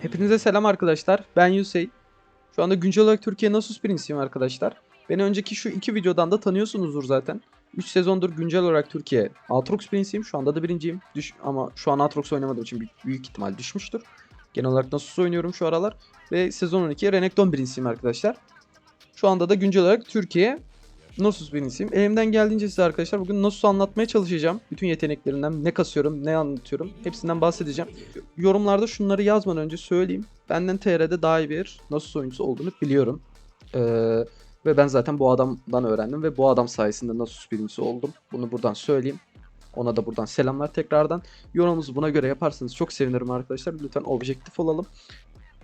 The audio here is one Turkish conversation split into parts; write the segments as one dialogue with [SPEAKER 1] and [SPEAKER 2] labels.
[SPEAKER 1] Hepinize selam arkadaşlar. Ben Yusey. Şu anda güncel olarak Türkiye Nasus birincisiyim arkadaşlar. Beni önceki şu iki videodan da tanıyorsunuzdur zaten. 3 sezondur güncel olarak Türkiye Aatrox birinciyim. Şu anda da birinciyim. Düş ama şu an Aatrox oynamadığım için büyük, büyük ihtimal düşmüştür. Genel olarak Nasus oynuyorum şu aralar. Ve sezon 12'ye Renekton birincisiyim arkadaşlar. Şu anda da güncel olarak Türkiye Nasus birincisiyim. Elimden geldiğince size arkadaşlar bugün Nasus'u anlatmaya çalışacağım. Bütün yeteneklerinden ne kasıyorum, ne anlatıyorum hepsinden bahsedeceğim. Yorumlarda şunları yazmadan önce söyleyeyim. Benden TR'de daha iyi bir Nasus oyuncusu olduğunu biliyorum. Ee, ve ben zaten bu adamdan öğrendim ve bu adam sayesinde Nasus birincisi oldum. Bunu buradan söyleyeyim. Ona da buradan selamlar tekrardan. Yorumumuzu buna göre yaparsanız çok sevinirim arkadaşlar. Lütfen objektif olalım.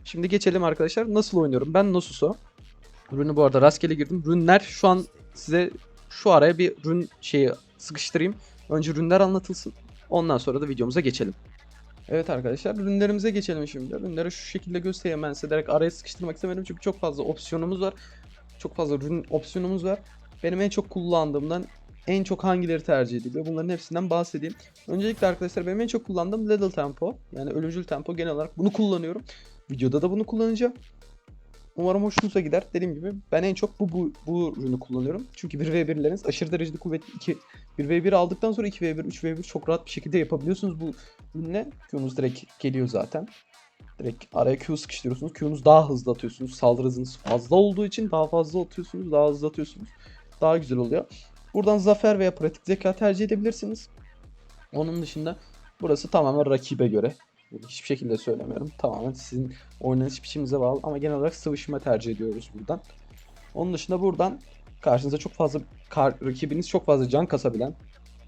[SPEAKER 1] Şimdi geçelim arkadaşlar. Nasıl oynuyorum? Ben Nasus'u. Rünü bu arada rastgele girdim. Rünler şu an size şu araya bir rün şeyi sıkıştırayım. Önce rünler anlatılsın. Ondan sonra da videomuza geçelim. Evet arkadaşlar ürünlerimize geçelim şimdi. Ürünleri şu şekilde göstereyim ben size direkt araya sıkıştırmak istemedim çünkü çok fazla opsiyonumuz var. Çok fazla ürün opsiyonumuz var. Benim en çok kullandığımdan en çok hangileri tercih ediliyor bunların hepsinden bahsedeyim. Öncelikle arkadaşlar benim en çok kullandığım Little Tempo. Yani ölümcül tempo genel olarak bunu kullanıyorum. Videoda da bunu kullanacağım. Umarım hoşunuza gider. Dediğim gibi ben en çok bu, bu, bu ürünü kullanıyorum. Çünkü 1v1'leriniz aşırı derecede kuvvetli. 2, 1v1 aldıktan sonra 2v1, 3v1 çok rahat bir şekilde yapabiliyorsunuz bu ürünle. Q'nuz direkt geliyor zaten. Direkt araya Q sıkıştırıyorsunuz. Q'nuz daha hızlı atıyorsunuz. Saldırı hızınız fazla olduğu için daha fazla atıyorsunuz. Daha hızlı atıyorsunuz. Daha güzel oluyor. Buradan zafer veya pratik zeka tercih edebilirsiniz. Onun dışında burası tamamen rakibe göre. Hiçbir şekilde söylemiyorum. Tamamen sizin oynanış biçiminize bağlı ama genel olarak sıvışma tercih ediyoruz buradan. Onun dışında buradan karşınıza çok fazla kar, rakibiniz çok fazla can kasabilen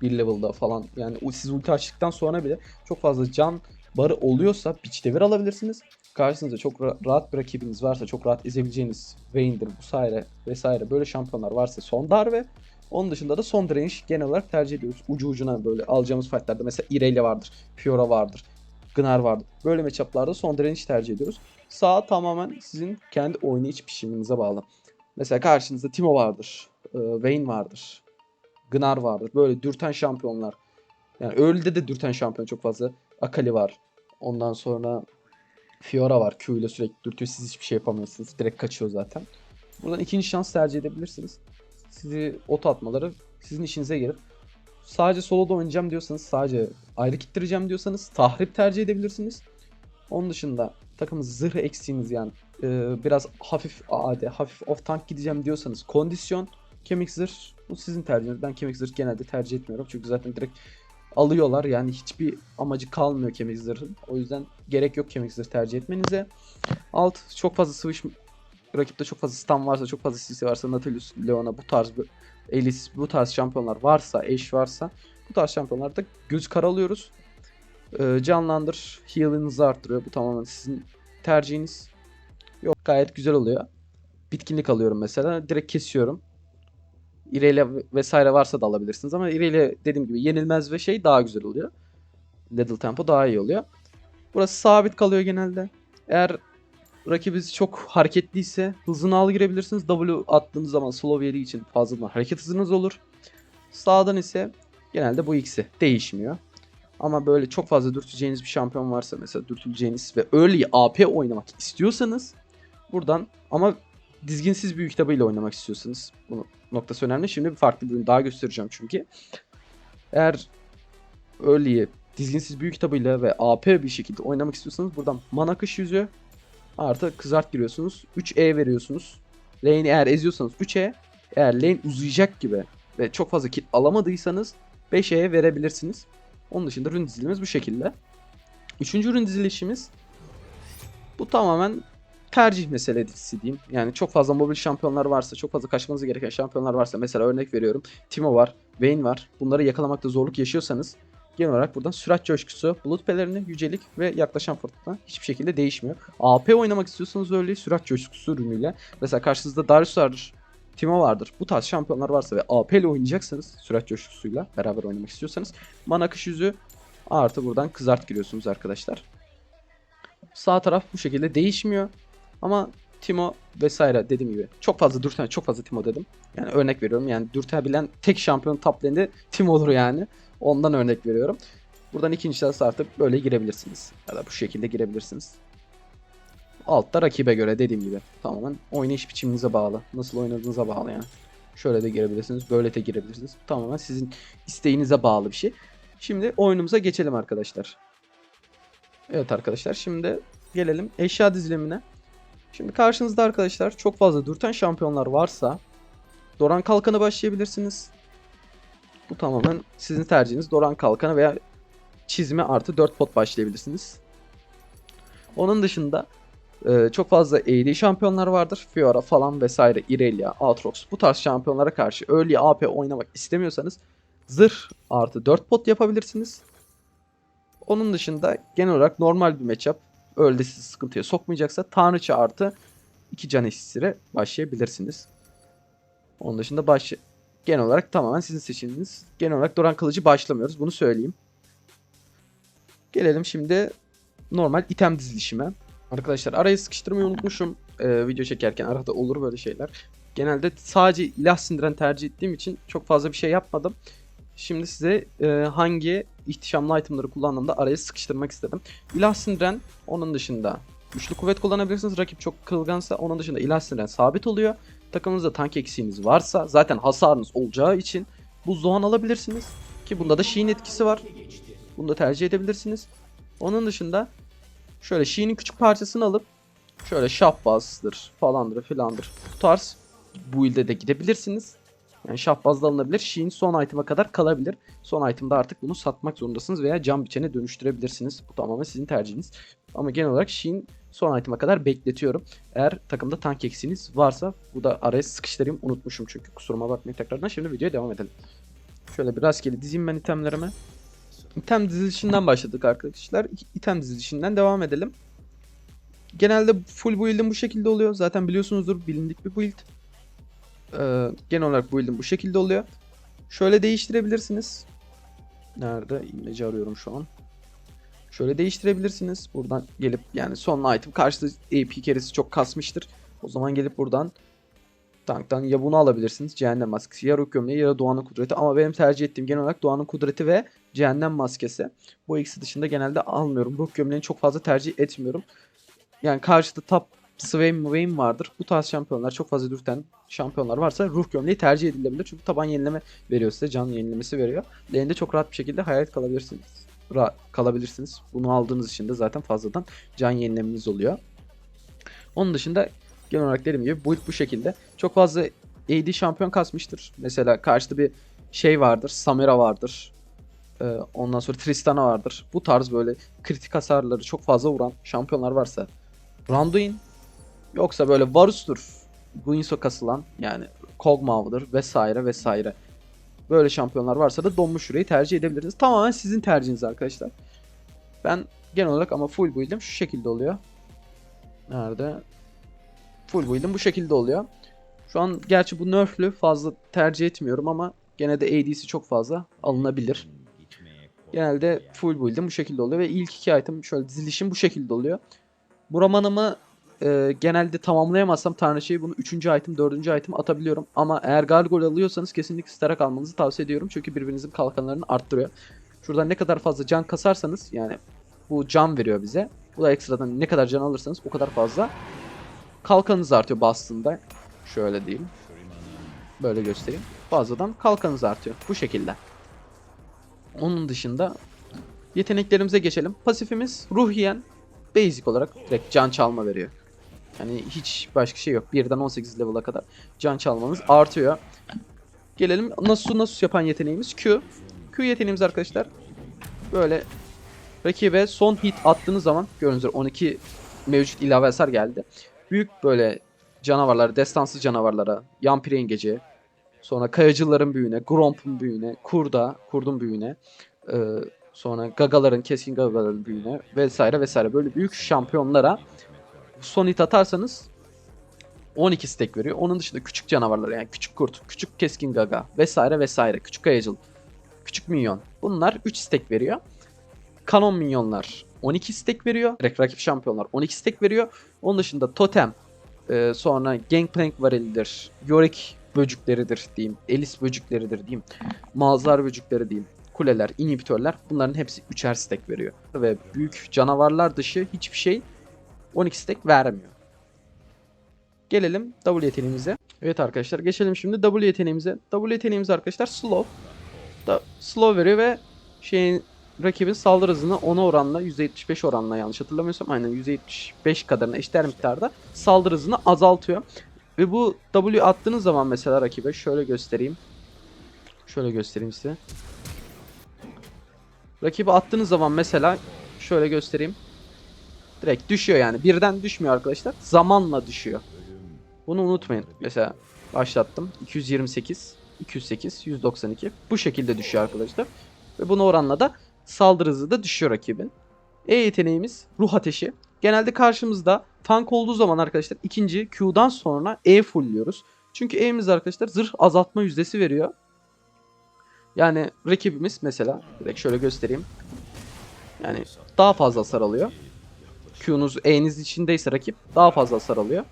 [SPEAKER 1] bir level'da falan yani siz ulti açtıktan sonra bile çok fazla can barı oluyorsa pitch devir alabilirsiniz. Karşınızda çok ra- rahat bir rakibiniz varsa çok rahat ezebileceğiniz Vayne'dir vesaire vesaire böyle şampiyonlar varsa son darbe onun dışında da son range genel olarak tercih ediyoruz. Ucu ucuna böyle alacağımız fightlarda mesela Irelia vardır, Fiora vardır, Gnar vardır. Böyle matchup'larda son range tercih ediyoruz. Sağ tamamen sizin kendi oynayış biçiminize bağlı. Mesela karşınızda Timo vardır, e, Vayne vardır, Gnar vardır. Böyle dürten şampiyonlar. Yani öyle de dürten şampiyon çok fazla. Akali var. Ondan sonra Fiora var. Q ile sürekli dürtüyor. Siz hiçbir şey yapamıyorsunuz. Direkt kaçıyor zaten. Buradan ikinci şans tercih edebilirsiniz. Sizi ot atmaları sizin işinize gelir. Sadece soloda oynayacağım diyorsanız, sadece ayrı kittireceğim diyorsanız tahrip tercih edebilirsiniz. Onun dışında takımınız zırh eksiğiniz yani e, biraz hafif AD, hafif off tank gideceğim diyorsanız kondisyon, kemik zırh bu sizin tercihiniz. Ben kemik zırh genelde tercih etmiyorum çünkü zaten direkt alıyorlar yani hiçbir amacı kalmıyor kemik zırhın. O yüzden gerek yok kemik zırh tercih etmenize. Alt çok fazla switch rakipte çok fazla stun varsa, çok fazla CC varsa Nautilus, Leona bu tarz bir Elis bu tarz şampiyonlar varsa, eş varsa bu tarz şampiyonlarda göz karalıyoruz. Ee, canlandır, heal'ınızı arttırıyor. Bu tamamen sizin tercihiniz. Yok gayet güzel oluyor. Bitkinlik alıyorum mesela. Direkt kesiyorum. İreyle vesaire varsa da alabilirsiniz ama İreyle dediğim gibi yenilmez ve şey daha güzel oluyor. Little tempo daha iyi oluyor. Burası sabit kalıyor genelde. Eğer rakibiniz çok hareketliyse hızını al girebilirsiniz. W attığınız zaman slow yediği için fazladan hareket hızınız olur. Sağdan ise genelde bu ikisi değişmiyor. Ama böyle çok fazla dürteceğiniz bir şampiyon varsa mesela dürtüleceğiniz ve early AP oynamak istiyorsanız buradan ama dizginsiz büyük kitabıyla oynamak istiyorsanız bu noktası önemli. Şimdi bir farklı bir ürün daha göstereceğim çünkü. Eğer early'yi dizginsiz büyük kitabıyla ve AP bir şekilde oynamak istiyorsanız buradan mana akış yüzüğü artı kızart giriyorsunuz. 3E veriyorsunuz. Lane'i eğer eziyorsanız 3E. Eğer lane uzayacak gibi ve çok fazla kill alamadıysanız 5E verebilirsiniz. Onun dışında ürün dizilimiz bu şekilde. Üçüncü ürün dizilişimiz bu tamamen tercih meselesi diyeyim. Yani çok fazla mobil şampiyonlar varsa, çok fazla kaçmanız gereken şampiyonlar varsa mesela örnek veriyorum. Timo var, Vayne var. Bunları yakalamakta zorluk yaşıyorsanız genel olarak buradan sürat coşkusu, bulut pelerini, yücelik ve yaklaşan fırtına hiçbir şekilde değişmiyor. AP oynamak istiyorsanız öyle sürat coşkusu ürünüyle. Mesela karşınızda Darius vardır, Timo vardır. Bu tarz şampiyonlar varsa ve AP ile oynayacaksanız sürat coşkusuyla beraber oynamak istiyorsanız mana akış yüzü artı buradan kızart giriyorsunuz arkadaşlar. Sağ taraf bu şekilde değişmiyor. Ama Timo vesaire dediğim gibi çok fazla dürten çok fazla Timo dedim. Yani örnek veriyorum yani dürtebilen tek şampiyon top lane'de Timo olur yani. Ondan örnek veriyorum. Buradan ikinci şahıs artık böyle girebilirsiniz. Ya da bu şekilde girebilirsiniz. Altta rakibe göre dediğim gibi. Tamamen oynayış biçiminize bağlı. Nasıl oynadığınıza bağlı yani. Şöyle de girebilirsiniz. Böyle de girebilirsiniz. Tamamen sizin isteğinize bağlı bir şey. Şimdi oyunumuza geçelim arkadaşlar. Evet arkadaşlar şimdi gelelim eşya dizilimine. Şimdi karşınızda arkadaşlar çok fazla dürten şampiyonlar varsa Doran Kalkan'a başlayabilirsiniz. Bu tamamen sizin tercihiniz. Doran Kalkan'a veya çizme artı 4 pot başlayabilirsiniz. Onun dışında e, çok fazla AD şampiyonlar vardır. Fiora falan vesaire, Irelia, Aatrox bu tarz şampiyonlara karşı early AP oynamak istemiyorsanız zırh artı 4 pot yapabilirsiniz. Onun dışında genel olarak normal bir matchup öyle sizi sıkıntıya sokmayacaksa Tanrıça artı 2 can eşitire başlayabilirsiniz. Onun dışında baş genel olarak tamamen sizin seçiminiz. Genel olarak Doran Kılıcı başlamıyoruz. Bunu söyleyeyim. Gelelim şimdi normal item dizilişime. Arkadaşlar arayı sıkıştırmayı unutmuşum. Ee, video çekerken arada olur böyle şeyler. Genelde sadece ilah sindiren tercih ettiğim için çok fazla bir şey yapmadım. Şimdi size e, hangi ihtişamlı itemları kullandığımda araya sıkıştırmak istedim. İlah sindiren onun dışında güçlü kuvvet kullanabilirsiniz. Rakip çok kılgansa onun dışında ilah sindiren sabit oluyor. Takımınızda tank eksiğiniz varsa zaten hasarınız olacağı için buzdoğan alabilirsiniz. Ki bunda da Sheen etkisi var. Bunu da tercih edebilirsiniz. Onun dışında şöyle Sheen'in küçük parçasını alıp şöyle şahbazdır falandır filandır bu tarz bu ilde de gidebilirsiniz. Yani şahbazda alınabilir. Sheen son item'a kadar kalabilir. Son item'da artık bunu satmak zorundasınız veya cam biçene dönüştürebilirsiniz. Bu tamamen sizin tercihiniz. Ama genel olarak Sheen son item'a kadar bekletiyorum. Eğer takımda tank eksiğiniz varsa bu da araya sıkıştırayım. Unutmuşum çünkü kusuruma bakmayın tekrardan. Şimdi videoya devam edelim. Şöyle bir rastgele dizeyim ben itemlerime. İtem dizilişinden başladık arkadaşlar. İtem dizilişinden devam edelim. Genelde full build'im bu şekilde oluyor. Zaten biliyorsunuzdur bilindik bir build. Ee, genel olarak build'im bu şekilde oluyor. Şöyle değiştirebilirsiniz. Nerede? İmleci arıyorum şu an. Şöyle değiştirebilirsiniz. Buradan gelip yani son item karşıda AP keresi çok kasmıştır. O zaman gelip buradan tanktan ya bunu alabilirsiniz. Cehennem maskesi ya ruh gömleği ya da Doğan'ın kudreti. Ama benim tercih ettiğim genel olarak Doğan'ın kudreti ve cehennem maskesi. Bu ikisi dışında genelde almıyorum. Ruh gömleğini çok fazla tercih etmiyorum. Yani karşıda top Swain Wayne vardır. Bu tarz şampiyonlar çok fazla dürten şampiyonlar varsa ruh gömleği tercih edilebilir. Çünkü taban yenileme veriyor size. Can yenilemesi veriyor. Lane'de çok rahat bir şekilde hayalet kalabilirsiniz. Kalabilirsiniz. Bunu aldığınız için de zaten fazladan can yenilemeniz oluyor. Onun dışında genel olarak dediğim gibi build bu şekilde. Çok fazla AD şampiyon kasmıştır. Mesela karşıda bir şey vardır. Samira vardır. Ee, ondan sonra Tristana vardır. Bu tarz böyle kritik hasarları çok fazla vuran şampiyonlar varsa Randuin yoksa böyle Varus'tur. Guinsoo kasılan yani Kog'Maw'dır vesaire vesaire. Böyle şampiyonlar varsa da donmuş şurayı tercih edebilirsiniz. Tamamen sizin tercihiniz arkadaşlar. Ben genel olarak ama full build'im şu şekilde oluyor. Nerede? Full build'im bu şekilde oluyor. Şu an gerçi bu nerf'lü fazla tercih etmiyorum ama gene de AD'si çok fazla alınabilir. Genelde full build'im bu şekilde oluyor ve ilk iki item şöyle dizilişim bu şekilde oluyor. Bu romanımı e, genelde tamamlayamazsam Tanrıçayı bunu 3. item 4. item atabiliyorum. Ama eğer Gargoyle alıyorsanız kesinlikle starak almanızı tavsiye ediyorum. Çünkü birbirinizin kalkanlarını arttırıyor. Şuradan ne kadar fazla can kasarsanız yani bu can veriyor bize. Bu da ekstradan ne kadar can alırsanız o kadar fazla kalkanınız artıyor bastığında. Şöyle diyeyim. Böyle göstereyim. Fazladan kalkanınız artıyor. Bu şekilde. Onun dışında yeteneklerimize geçelim. Pasifimiz ruh yiyen basic olarak direkt can çalma veriyor. Yani hiç başka şey yok. 1'den 18 level'a kadar can çalmanız artıyor. Gelelim Nasus Nasus yapan yeteneğimiz Q. Q yeteneğimiz arkadaşlar böyle rakibe son hit attığınız zaman gördüğünüz üzere 12 mevcut ilave hasar geldi. Büyük böyle canavarlar, destansı canavarlara, Yampire Yengeci, sonra Kayacıların büyüğüne, Gromp'un büyüğüne, Kurda, Kurdun büyüğüne, e, sonra Gagaların, Keskin Gagaların büyüğüne vesaire vesaire böyle büyük şampiyonlara son hit atarsanız 12 stack veriyor. Onun dışında küçük canavarlar yani küçük kurt, küçük keskin gaga vesaire vesaire, küçük kayacıl, küçük minyon. Bunlar 3 stack veriyor. Kanon minyonlar 12 stack veriyor. Direkt rakip şampiyonlar 12 stack veriyor. Onun dışında totem, e, sonra gangplank varilidir, yorick böcükleridir diyeyim, elis böcükleridir diyeyim, mağazalar böcükleri diyeyim, kuleler, inhibitörler bunların hepsi 3'er stack veriyor. Ve büyük canavarlar dışı hiçbir şey 12 stack vermiyor. Gelelim W yeteneğimize. Evet arkadaşlar geçelim şimdi W yeteneğimize. W yeteneğimiz arkadaşlar slow. Da slow veriyor ve şeyin rakibin saldırı hızını 10 oranla %75 oranla yanlış hatırlamıyorsam aynen %75 kadarına eşdeğer miktarda saldırı hızını azaltıyor. Ve bu W attığınız zaman mesela rakibe şöyle göstereyim. Şöyle göstereyim size. Rakibi attığınız zaman mesela şöyle göstereyim. Direkt düşüyor yani. Birden düşmüyor arkadaşlar. Zamanla düşüyor. Bunu unutmayın. Mesela başlattım. 228, 208, 192. Bu şekilde düşüyor arkadaşlar. Ve buna oranla da saldırı hızı da düşüyor rakibin. E yeteneğimiz ruh ateşi. Genelde karşımızda tank olduğu zaman arkadaşlar ikinci Q'dan sonra E fullliyoruz. Çünkü E'miz arkadaşlar zırh azaltma yüzdesi veriyor. Yani rakibimiz mesela direkt şöyle göstereyim. Yani daha fazla hasar alıyor. Q'nuz E'niz içindeyse rakip daha fazla hasar alıyor.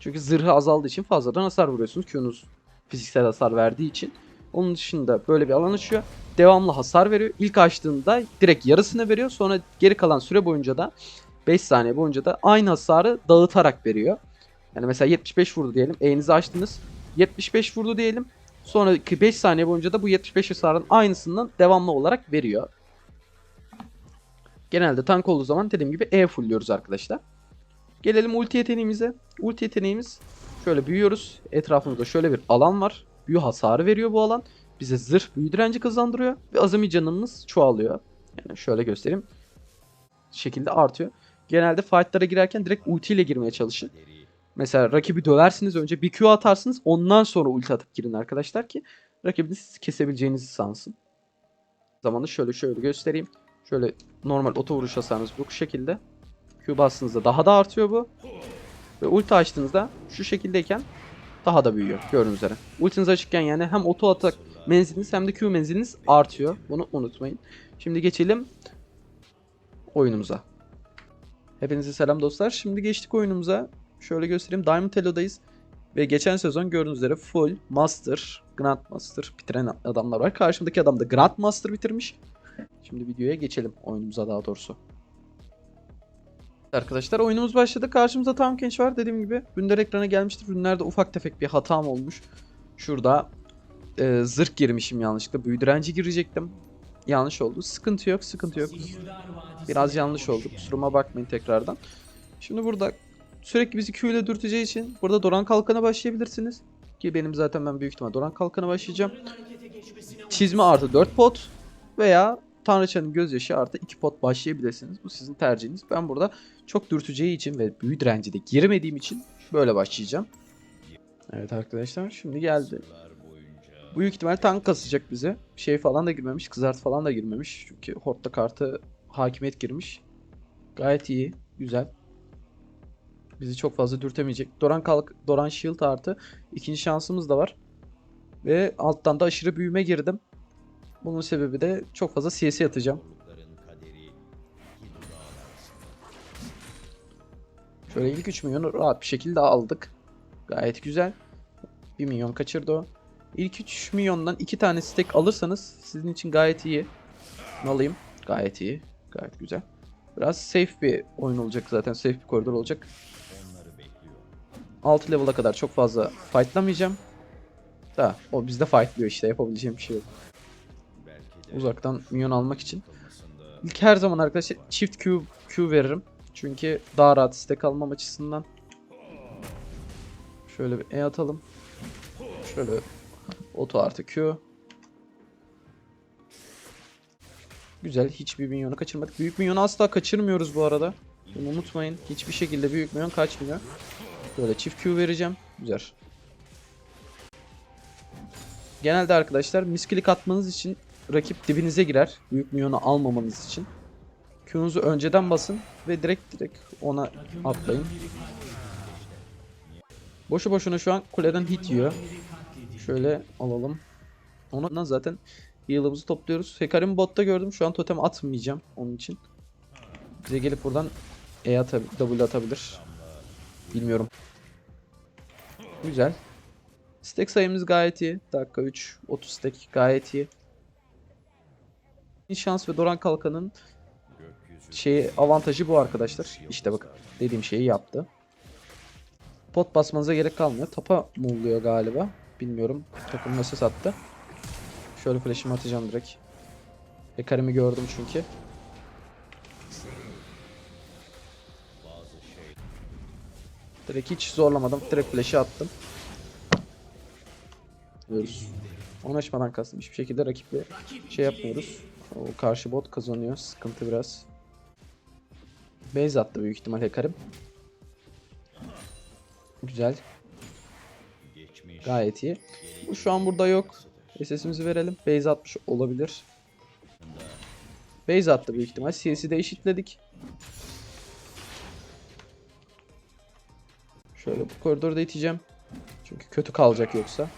[SPEAKER 1] Çünkü zırhı azaldığı için fazladan hasar vuruyorsunuz. Q'nuz fiziksel hasar verdiği için. Onun dışında böyle bir alan açıyor. Devamlı hasar veriyor. İlk açtığında direkt yarısını veriyor. Sonra geri kalan süre boyunca da 5 saniye boyunca da aynı hasarı dağıtarak veriyor. Yani mesela 75 vurdu diyelim. E'nizi açtınız. 75 vurdu diyelim. Sonraki 5 saniye boyunca da bu 75 hasarın aynısından devamlı olarak veriyor. Genelde tank olduğu zaman dediğim gibi E fullliyoruz arkadaşlar. Gelelim ulti yeteneğimize. Ulti yeteneğimiz şöyle büyüyoruz. Etrafımızda şöyle bir alan var. Büyü hasarı veriyor bu alan. Bize zırh büyü direnci kazandırıyor. Ve azami canımız çoğalıyor. Yani şöyle göstereyim. şekilde artıyor. Genelde fightlara girerken direkt ulti ile girmeye çalışın. Mesela rakibi döversiniz önce bir Q atarsınız ondan sonra ulti atıp girin arkadaşlar ki rakibiniz kesebileceğinizi sansın. Zamanı şöyle şöyle göstereyim. Şöyle normal oto vuruş hasarınız bu şekilde. Q bastığınızda daha da artıyor bu. Ve ulti açtığınızda şu şekildeyken daha da büyüyor gördüğünüz üzere. Ultiniz açıkken yani hem oto atak menziliniz hem de Q menziliniz artıyor. Bunu unutmayın. Şimdi geçelim oyunumuza. Hepinize selam dostlar. Şimdi geçtik oyunumuza. Şöyle göstereyim. Diamond Elo'dayız. Ve geçen sezon gördüğünüz üzere full Master, Grandmaster bitiren adamlar var. Karşımdaki adam da Grandmaster bitirmiş. Şimdi videoya geçelim. Oyunumuza daha doğrusu. Arkadaşlar oyunumuz başladı. Karşımızda Tam Kench var. Dediğim gibi Rünler ekrana gelmiştir. Rünlerde ufak tefek bir hatam olmuş. Şurada e, zırh girmişim yanlışlıkla. Büyü direnci girecektim. Yanlış oldu. Sıkıntı yok, sıkıntı yok. Biraz yanlış oldu. Kusuruma bakmayın tekrardan. Şimdi burada sürekli bizi Q ile dürteceği için burada Doran Kalkan'a başlayabilirsiniz. Ki benim zaten ben büyük ihtimal Doran Kalkan'a başlayacağım. Çizme artı 4 pot veya Tanrıçanın gözyaşı artı 2 pot başlayabilirsiniz. Bu sizin tercihiniz. Ben burada çok dürteceği için ve büyü direnci de giremediğim için böyle başlayacağım. Evet arkadaşlar şimdi geldi. Büyük ihtimal tank kasacak bize. Şey falan da girmemiş. Kızart falan da girmemiş. Çünkü Hort'ta kartı hakimiyet girmiş. Gayet iyi. Güzel. Bizi çok fazla dürtemeyecek. Doran kalk Doran Shield artı ikinci şansımız da var. Ve alttan da aşırı büyüme girdim. Bunun sebebi de çok fazla CS atacağım. Şöyle ilk 3 milyonu rahat bir şekilde aldık. Gayet güzel. 1 milyon kaçırdı o. İlk 3 milyondan 2 tane stack alırsanız sizin için gayet iyi. Alayım. Gayet iyi. Gayet güzel. Biraz safe bir oyun olacak zaten. Safe bir koridor olacak. 6 level'a kadar çok fazla fightlamayacağım. Da o bizde fightlıyor işte yapabileceğim bir şey yok. Uzaktan minyon almak için. İlk her zaman arkadaşlar çift Q, Q veririm. Çünkü daha rahat stack almam açısından. Şöyle bir E atalım. Şöyle Oto artı Q. Güzel. Hiçbir minyonu kaçırmadık. Büyük minyonu asla kaçırmıyoruz bu arada. Bunu unutmayın. Hiçbir şekilde büyük minyon kaçmıyor. Böyle çift Q vereceğim. Güzel. Genelde arkadaşlar miskilik atmanız için rakip dibinize girer. Büyük minyonu almamanız için. Q'nuzu önceden basın ve direkt direkt ona atlayın. Boşu boşuna şu an kuleden hit yiyor. Şöyle alalım. Ondan zaten heal'ımızı topluyoruz. Hekarim botta gördüm. Şu an totem atmayacağım onun için. Bize gelip buradan E atabilir, W atabilir. Bilmiyorum. Güzel. Stack sayımız gayet iyi. Dakika 3, 30 stack gayet iyi. Şans ve Doran Kalkan'ın şey avantajı bu arkadaşlar. İşte bakın dediğim şeyi yaptı. Pot basmanıza gerek kalmıyor. Tapa mı oluyor galiba? Bilmiyorum. Takım nasıl sattı. Şöyle flash'ımı atacağım direkt. Ekarimi gördüm çünkü. Direkt hiç zorlamadım. Direkt flash'ı attım. Diyoruz. Onaşmadan kastım. Hiçbir şekilde rakiple şey yapmıyoruz. O karşı bot kazanıyor. Sıkıntı biraz. Base attı büyük ihtimal Hekarim. Güzel. Gayet iyi. Bu şu an burada yok. SS'imizi verelim. Base atmış olabilir. Base attı büyük ihtimal. CS'i de eşitledik. Şöyle bu koridorda iteceğim. Çünkü kötü kalacak yoksa.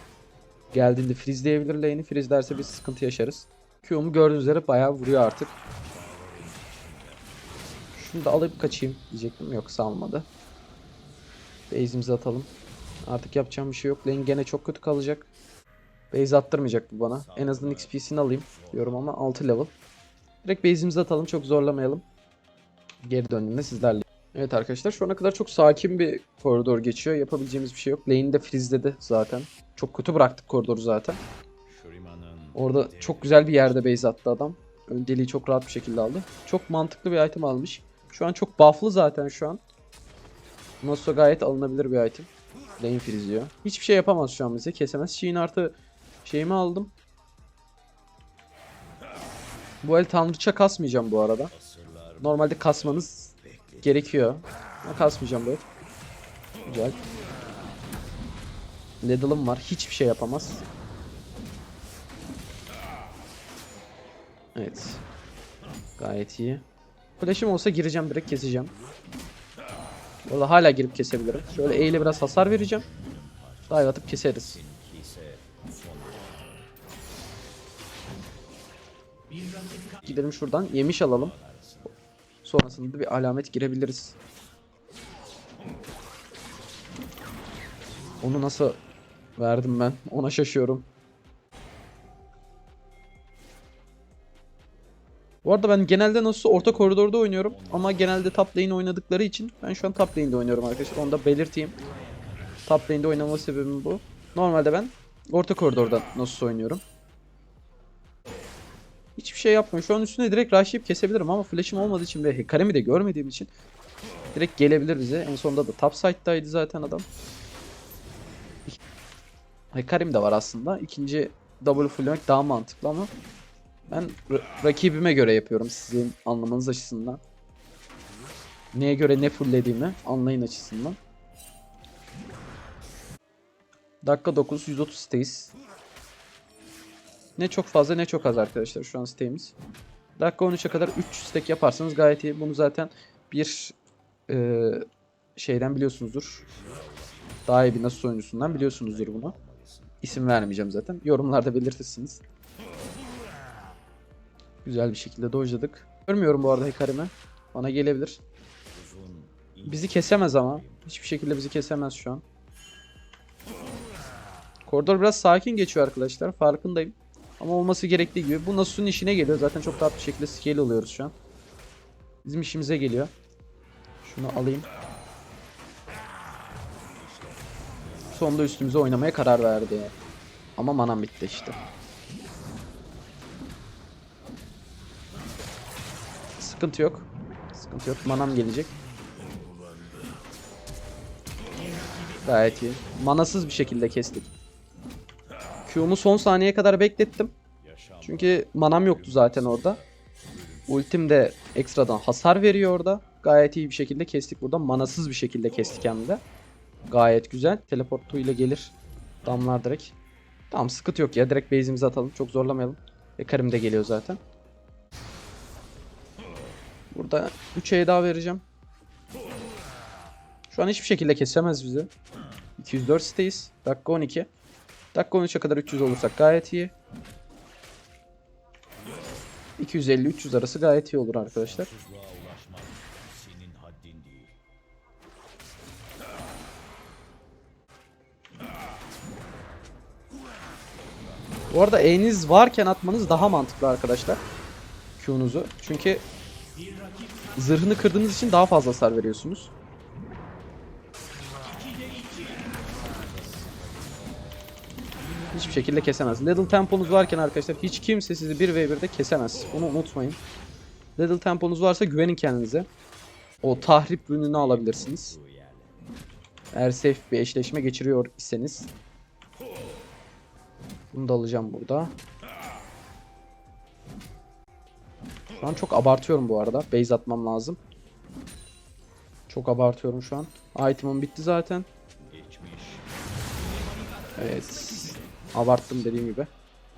[SPEAKER 1] Geldiğinde freezeleyebilir lane'i. Freezelerse biz sıkıntı yaşarız. Q'mu gördüğünüz üzere bayağı vuruyor artık. Şunu da alıp kaçayım diyecektim. Yok salmadı. Base'imizi atalım. Artık yapacağım bir şey yok. Lane gene çok kötü kalacak. Base attırmayacak bu bana. En azından XP'sini alayım diyorum ama 6 level. Direkt base'imizi atalım. Çok zorlamayalım. Geri döndüğümde sizlerle. Evet arkadaşlar şu ana kadar çok sakin bir koridor geçiyor. Yapabileceğimiz bir şey yok. Lane'i de freezeledi zaten. Çok kötü bıraktık koridoru zaten. Orada çok güzel bir yerde base attı adam. Öndeliği çok rahat bir şekilde aldı. Çok mantıklı bir item almış. Şu an çok buff'lı zaten şu an. Nosso gayet alınabilir bir item. Lane freeziyor. Hiçbir şey yapamaz şu an bize. Kesemez. Sheen artı şeyimi aldım. Bu el tanrıça kasmayacağım bu arada. Normalde kasmanız gerekiyor. Ama kasmayacağım el. Güzel. Ledal'ım var. Hiçbir şey yapamaz. Evet. Gayet iyi. Flash'im olsa gireceğim direkt keseceğim. Valla hala girip kesebilirim. Şöyle E ile biraz hasar vereceğim. Dive atıp keseriz. Gidelim şuradan yemiş alalım. Sonrasında da bir alamet girebiliriz. Onu nasıl verdim ben? Ona şaşıyorum. Bu arada ben genelde nasıl orta koridorda oynuyorum ama genelde top lane oynadıkları için ben şu an top lane'de oynuyorum arkadaşlar. Onu da belirteyim. Top lane'de oynama sebebim bu. Normalde ben orta koridorda nasıl oynuyorum. Hiçbir şey yapmıyorum. Şu an üstüne direkt rushlayıp kesebilirim ama flash'im olmadığı için ve Hecarim'i de görmediğim için direkt gelebilir bize. En sonunda da top side'daydı zaten adam. Hecarim de var aslında. İkinci double fulllemek daha mantıklı ama ben ra- rakibime göre yapıyorum sizin anlamanız açısından. Neye göre ne fulllediğimi anlayın açısından. Dakika 9 130 stays. Ne çok fazla ne çok az arkadaşlar şu an stay'imiz. Dakika 13'e kadar 300 stack yaparsanız gayet iyi. Bunu zaten bir e, şeyden biliyorsunuzdur. Daha iyi bir nasıl oyuncusundan biliyorsunuzdur bunu. İsim vermeyeceğim zaten. Yorumlarda belirtirsiniz. Güzel bir şekilde dojladık. Görmüyorum bu arada Hikarim'i. Bana gelebilir. Bizi kesemez ama. Hiçbir şekilde bizi kesemez şu an. Koridor biraz sakin geçiyor arkadaşlar. Farkındayım. Ama olması gerektiği gibi. Bu Nasu'nun işine geliyor. Zaten çok rahat bir şekilde scale oluyoruz şu an. Bizim işimize geliyor. Şunu alayım. Sonunda üstümüze oynamaya karar verdi. Ama manam bitti işte. Sıkıntı yok. Sıkıntı yok. Manam gelecek. Gayet iyi. Manasız bir şekilde kestik. Q'mu son saniyeye kadar beklettim. Çünkü manam yoktu zaten orada. Ultim de ekstradan hasar veriyor orada. Gayet iyi bir şekilde kestik burada. Manasız bir şekilde kestik hem de. Gayet güzel. Teleport ile gelir. Damlar direkt. Tamam sıkıntı yok ya. Direkt base'imizi atalım. Çok zorlamayalım. E Karim de geliyor zaten. Burada 3 E daha vereceğim. Şu an hiçbir şekilde kesemez bizi. 204 siteyiz. Dakika 12. Dakika 13'e kadar 300 olursak gayet iyi. 250-300 arası gayet iyi olur arkadaşlar. Bu arada E'niz varken atmanız daha mantıklı arkadaşlar. Q'nuzu. Çünkü Zırhını kırdığınız için daha fazla hasar veriyorsunuz. Hiçbir şekilde kesemez. Little temponuz varken arkadaşlar hiç kimse sizi 1v1'de kesemez. Bunu unutmayın. Little temponuz varsa güvenin kendinize. O tahrip ürününü alabilirsiniz. Eğer safe bir eşleşme geçiriyor iseniz. Bunu da alacağım burada. Şu an çok abartıyorum bu arada. Base atmam lazım. Çok abartıyorum şu an. Item'ım bitti zaten. Evet. Abarttım dediğim gibi.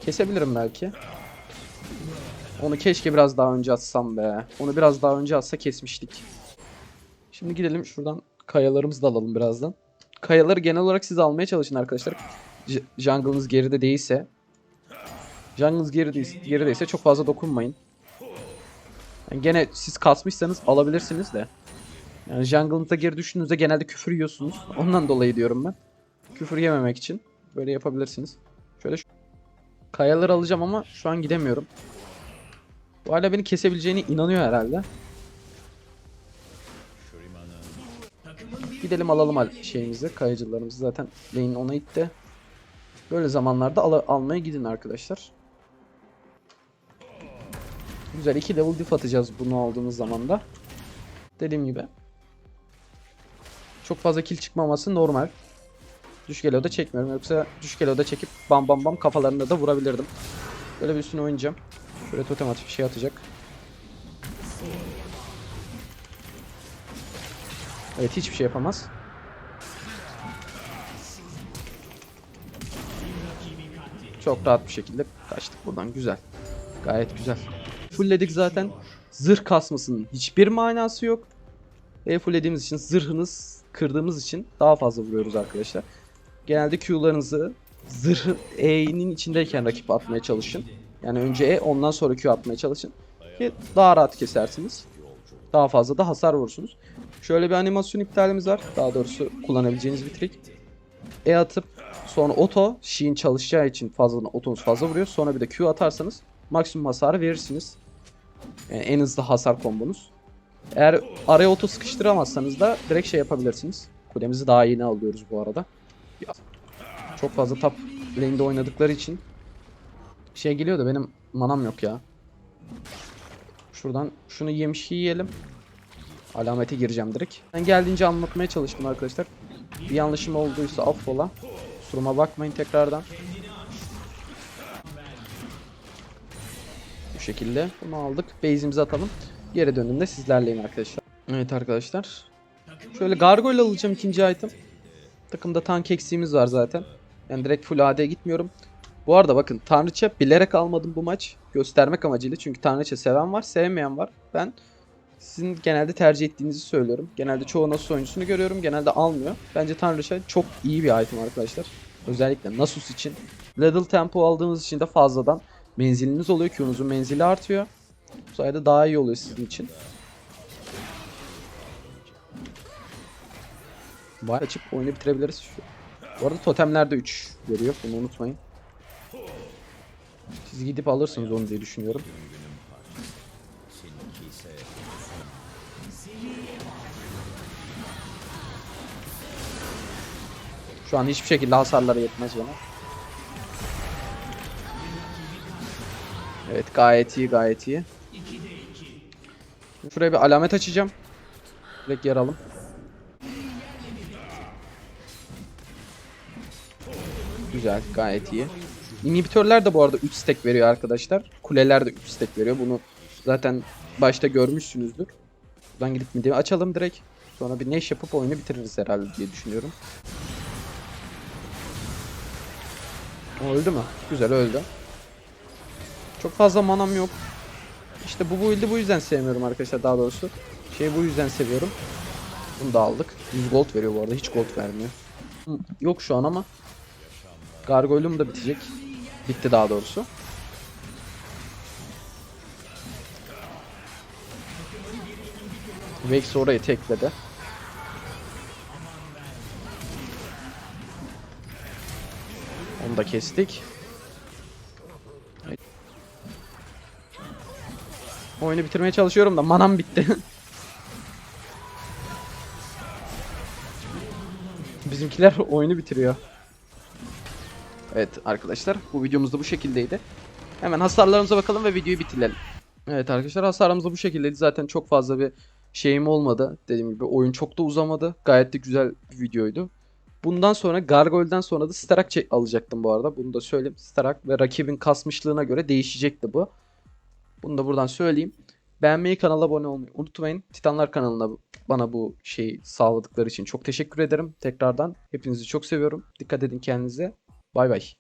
[SPEAKER 1] Kesebilirim belki. Onu keşke biraz daha önce atsam be. Onu biraz daha önce atsa kesmiştik. Şimdi gidelim şuradan kayalarımızı da alalım birazdan. Kayaları genel olarak siz almaya çalışın arkadaşlar. J- jungle'ınız geride değilse. Jungle'ınız gerideyse, gerideyse çok fazla dokunmayın. Yani gene siz kasmışsanız alabilirsiniz de. Yani jungle'ınıza geri düşündüğünüzde genelde küfür yiyorsunuz. Ondan dolayı diyorum ben. Küfür yememek için böyle yapabilirsiniz. Şöyle şu kayaları alacağım ama şu an gidemiyorum. Bu hala beni kesebileceğine inanıyor herhalde. Gidelim alalım al- şeyimizi, kayıcılarımızı zaten lane ona itti. Böyle zamanlarda al almaya gidin arkadaşlar. Güzel 2 level diff atacağız bunu aldığımız zaman da. Dediğim gibi. Çok fazla kill çıkmaması normal. Düşük elo'da çekmiyorum yoksa düşük elo'da çekip bam bam bam kafalarında da vurabilirdim. Böyle bir üstüne oynayacağım. Şöyle totem atıp bir şey atacak. Evet hiçbir şey yapamaz. Çok rahat bir şekilde kaçtık buradan. Güzel. Gayet güzel. Fullledik zaten. Zırh kasmasının hiçbir manası yok. Ve fulllediğimiz için zırhınız kırdığımız için daha fazla vuruyoruz arkadaşlar. Genelde Q'larınızı zırh E'nin içindeyken rakip atmaya çalışın. Yani önce E ondan sonra Q atmaya çalışın. Ki daha rahat kesersiniz. Daha fazla da hasar vurursunuz. Şöyle bir animasyon iptalimiz var. Daha doğrusu kullanabileceğiniz bir trik. E atıp sonra oto Sheen çalışacağı için fazladan otonuz fazla vuruyor. Sonra bir de Q atarsanız maksimum hasarı verirsiniz. Yani en hızlı hasar kombonuz. Eğer araya oto sıkıştıramazsanız da direkt şey yapabilirsiniz. Kulemizi daha yeni alıyoruz bu arada. Çok fazla top lane'de oynadıkları için şey geliyor da benim manam yok ya. Şuradan şunu yemiş yiyelim. Alamete gireceğim direkt. Ben geldiğince anlatmaya çalıştım arkadaşlar. Bir yanlışım olduysa affola. Kusuruma bakmayın tekrardan. Şekilde bunu aldık. Base'imizi atalım. Geri döndüğümde sizlerleyim arkadaşlar. Evet arkadaşlar. Şöyle gargoyle alacağım ikinci item. Takımda tank eksiğimiz var zaten. Yani direkt full AD gitmiyorum. Bu arada bakın Tanrıça bilerek almadım bu maç. Göstermek amacıyla. Çünkü Tanrıça seven var, sevmeyen var. Ben sizin genelde tercih ettiğinizi söylüyorum. Genelde çoğu Nasus oyuncusunu görüyorum. Genelde almıyor. Bence Tanrıça çok iyi bir item arkadaşlar. Özellikle Nasus için. Little Tempo aldığınız için de fazladan menziliniz oluyor. Q'nuzun menzili artıyor. Bu sayede daha iyi oluyor sizin için. Var açıp oyunu bitirebiliriz. Şu. Bu arada totemler de 3 veriyor. Bunu unutmayın. Siz gidip alırsınız onu diye düşünüyorum. Şu an hiçbir şekilde hasarlara yetmez bana. Evet gayet iyi gayet iyi. Şuraya bir alamet açacağım. Direkt yer alım. Güzel gayet iyi. İnhibitörler de bu arada 3 stack veriyor arkadaşlar. Kuleler de 3 stack veriyor. Bunu zaten başta görmüşsünüzdür. Buradan gidip midi açalım direkt. Sonra bir neş yapıp oyunu bitiririz herhalde diye düşünüyorum. Öldü mü? Güzel öldü. Çok fazla manam yok. İşte bu build'i bu yüzden sevmiyorum arkadaşlar daha doğrusu. Şey bu yüzden seviyorum. Bunu da aldık. 100 gold veriyor bu arada. Hiç gold vermiyor. Yok şu an ama. Gargoyle'um da bitecek. Bitti daha doğrusu. Vex orayı tekledi. Onu da kestik. Oyunu bitirmeye çalışıyorum da manam bitti. Bizimkiler oyunu bitiriyor. Evet arkadaşlar bu videomuz da bu şekildeydi. Hemen hasarlarımıza bakalım ve videoyu bitirelim. Evet arkadaşlar hasarımız da bu şekildeydi. Zaten çok fazla bir şeyim olmadı. Dediğim gibi oyun çok da uzamadı. Gayet de güzel bir videoydu. Bundan sonra Gargoyle'den sonra da Starak alacaktım bu arada. Bunu da söyleyeyim. Starak ve rakibin kasmışlığına göre değişecekti bu. Bunu da buradan söyleyeyim. Beğenmeyi, kanala abone olmayı unutmayın. Titanlar kanalına bana bu şeyi sağladıkları için çok teşekkür ederim. Tekrardan hepinizi çok seviyorum. Dikkat edin kendinize. Bay bay.